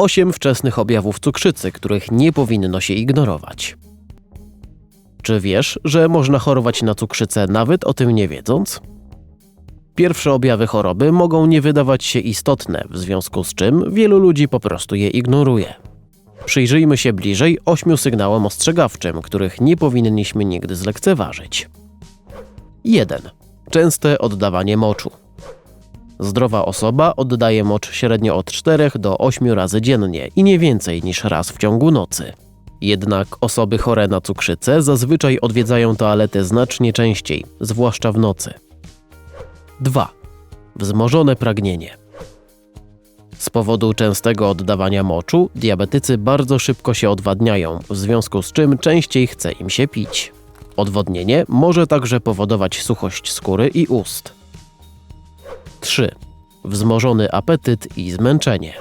8 wczesnych objawów cukrzycy, których nie powinno się ignorować. Czy wiesz, że można chorować na cukrzycę nawet o tym nie wiedząc? Pierwsze objawy choroby mogą nie wydawać się istotne, w związku z czym wielu ludzi po prostu je ignoruje. Przyjrzyjmy się bliżej ośmiu sygnałom ostrzegawczym, których nie powinniśmy nigdy zlekceważyć. 1. Częste oddawanie moczu. Zdrowa osoba oddaje mocz średnio od 4 do 8 razy dziennie i nie więcej niż raz w ciągu nocy. Jednak osoby chore na cukrzycę zazwyczaj odwiedzają toaletę znacznie częściej, zwłaszcza w nocy. 2. Wzmożone pragnienie. Z powodu częstego oddawania moczu, diabetycy bardzo szybko się odwadniają, w związku z czym częściej chce im się pić. Odwodnienie może także powodować suchość skóry i ust. 3. Wzmożony apetyt i zmęczenie.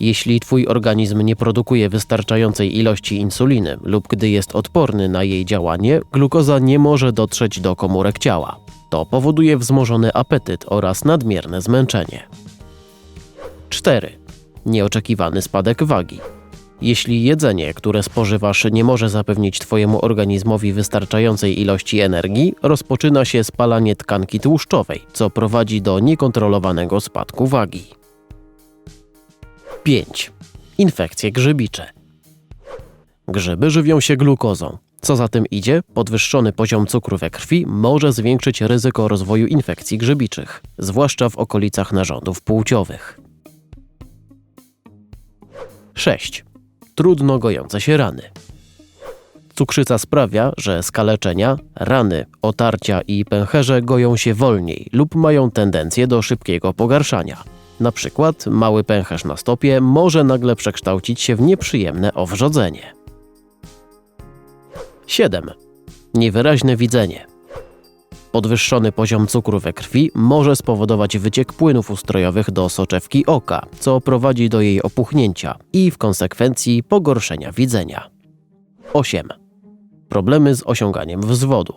Jeśli Twój organizm nie produkuje wystarczającej ilości insuliny lub gdy jest odporny na jej działanie, glukoza nie może dotrzeć do komórek ciała. To powoduje wzmożony apetyt oraz nadmierne zmęczenie. 4. Nieoczekiwany spadek wagi. Jeśli jedzenie, które spożywasz, nie może zapewnić Twojemu organizmowi wystarczającej ilości energii, rozpoczyna się spalanie tkanki tłuszczowej, co prowadzi do niekontrolowanego spadku wagi. 5. Infekcje grzybicze. Grzyby żywią się glukozą. Co za tym idzie, podwyższony poziom cukru we krwi może zwiększyć ryzyko rozwoju infekcji grzybiczych, zwłaszcza w okolicach narządów płciowych. 6. Trudno gojące się rany. Cukrzyca sprawia, że skaleczenia, rany, otarcia i pęcherze goją się wolniej lub mają tendencję do szybkiego pogarszania. Na przykład mały pęcherz na stopie może nagle przekształcić się w nieprzyjemne owrzodzenie. 7. Niewyraźne widzenie. Podwyższony poziom cukru we krwi może spowodować wyciek płynów ustrojowych do soczewki oka, co prowadzi do jej opuchnięcia i w konsekwencji pogorszenia widzenia. 8. Problemy z osiąganiem wzwodu.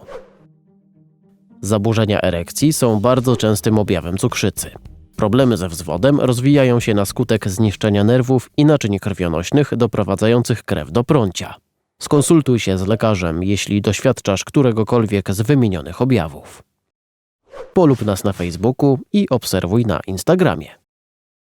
Zaburzenia erekcji są bardzo częstym objawem cukrzycy. Problemy ze wzwodem rozwijają się na skutek zniszczenia nerwów i naczyń krwionośnych doprowadzających krew do prącia. Skonsultuj się z lekarzem, jeśli doświadczasz któregokolwiek z wymienionych objawów. Polub nas na Facebooku i obserwuj na Instagramie.